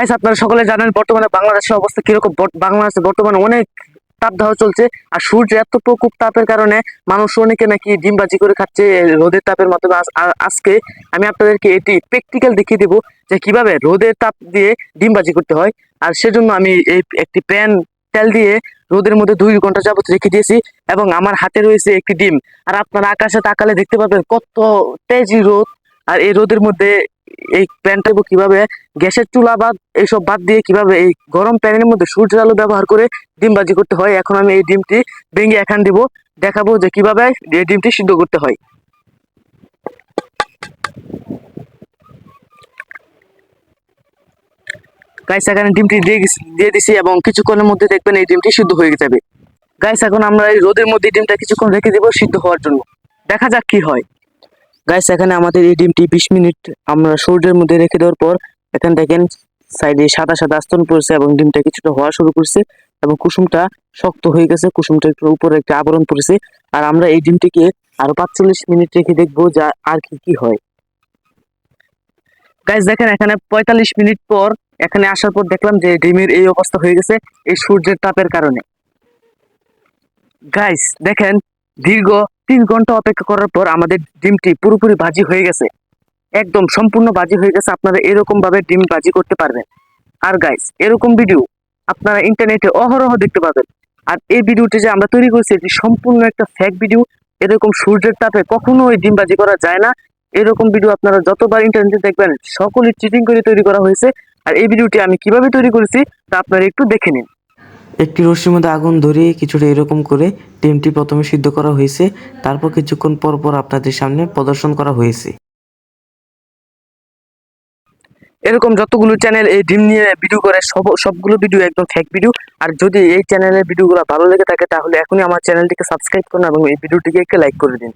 Guys আপনারা সকলে জানেন বর্তমানে বাংলাদেশের অবস্থা কীরকম। বাংলাদেশে বর্তমানে অনেক তাপ তাপদাহ চলছে, আর সূর্যের এত প্রকোপ তাপের কারণে মানুষ অনেকে নাকি ডিমবাজি করে খাচ্ছে, রোদের তাপের মাধ্যমে। আজ- আজকে আমি আপনাদেরকে এটি প্র্যাকটিক্যাল দেখিয়ে দেবো যে কীভাবে রোদের তাপ দিয়ে ডিমবাজি করতে হয়। আর সেজন্য আমি এই একটি প্যান, তেল দিয়ে রোদের মধ্যে দুই ঘণ্টা যাবত রেখে দিয়েছি, এবং আমার হাতে রয়েছে একটি ডিম। আর আপনারা আকাশে তাকালে দেখতে পাবেন কত তেজি রোদ, আর এই রোদের মধ্যে এই প্যানটা কীভাবে? গ্যাসের চুলা বাদ, এইসব বাদ দিয়ে কীভাবে এই গরম প্যানের মধ্যে সূর্যের আলো ব্যবহার করে ডিমবাজি করতে হয়? এখন আমি এই ডিমটি ভেঙে এখান দিব। দেখাবো যে কীভাবে এই ডিমটি সিদ্ধ করতে হয়। গাইস, এখানে ডিমটি দিয়ে দিয়ে দিছি এবং কিছুক্ষণের মধ্যে দেখবেন এই ডিমটি সিদ্ধ হয়ে যাবে। গাইস, এখন আমরা এই রোদের মধ্যে ডিমটা কিছুক্ষণ রেখে দিব সিদ্ধ হওয়ার জন্য। দেখা যাক কি হয়। গাইস এখানে আমাদের এই ডিমটি বিশ মিনিট আমরা সূর্যের মধ্যে রেখে দেওয়ার পর এখানে দেখেন সাইডে সাদা সাদা আস্তন পড়ছে এবং ডিমটা কিছুটা হওয়া শুরু করছে এবং কুসুমটা শক্ত হয়ে গেছে, কুসুমটা একটু উপরে একটা আবরণ পড়েছে। আর আমরা এই ডিমটিকে আরও পাঁচচল্লিশ মিনিট রেখে দেখব যা আর কি কি হয়। গাইস দেখেন এখানে পঁয়তাল্লিশ মিনিট পর এখানে আসার পর দেখলাম যে ডিমের এই অবস্থা হয়ে গেছে এই সূর্যের তাপের কারণে। গাইস দেখেন দীর্ঘ তিন ঘণ্টা অপেক্ষা করার পর আমাদের ডিমটি পুরোপুরি ভাজি হয়ে গেছে। একদম সম্পূর্ণ ভাজি হয়ে গেছে, আপনারা এরকম ভাবে ডিম ভাজি করতে পারবেন। আর গাইস এরকম ভিডিও আপনারা ইন্টারনেটে অহরহ দেখতে পাবেন। আর এই ভিডিওটি যে আমরা তৈরি করছি, এটি সম্পূর্ণ একটা ফ্যাক ভিডিও এরকম সূর্যের তাপে কখনো ওই ডিম বাজি করা যায় না। এরকম ভিডিও আপনারা যতবার ইন্টারনেটে দেখবেন, সকলই চিটিং করে তৈরি করা হয়েছে। আর এই ভিডিওটি আমি কীভাবে তৈরি করেছি, তা আপনারা একটু দেখে নিন। একটি রশ্মির মধ্যে আগুন ধরিয়ে কিছুটা এরকম করে ডিমটি প্রথমে সিদ্ধ করা হয়েছে। তারপর কিছুক্ষণ পর পর আপনাদের সামনে প্রদর্শন করা হয়েছে। এরকম যতগুলো চ্যানেল এই ডিম নিয়ে ভিডিও করে, সব, সবগুলো ভিডিও একদম ফেক ভিডিও আর যদি এই চ্যানেলের ভিডিওগুলো ভালো লেগে থাকে, তাহলে এখনই আমার চ্যানেলটিকে সাবস্ক্রাইব করুন এবং এই ভিডিওটিকে একটু লাইক করে দিন।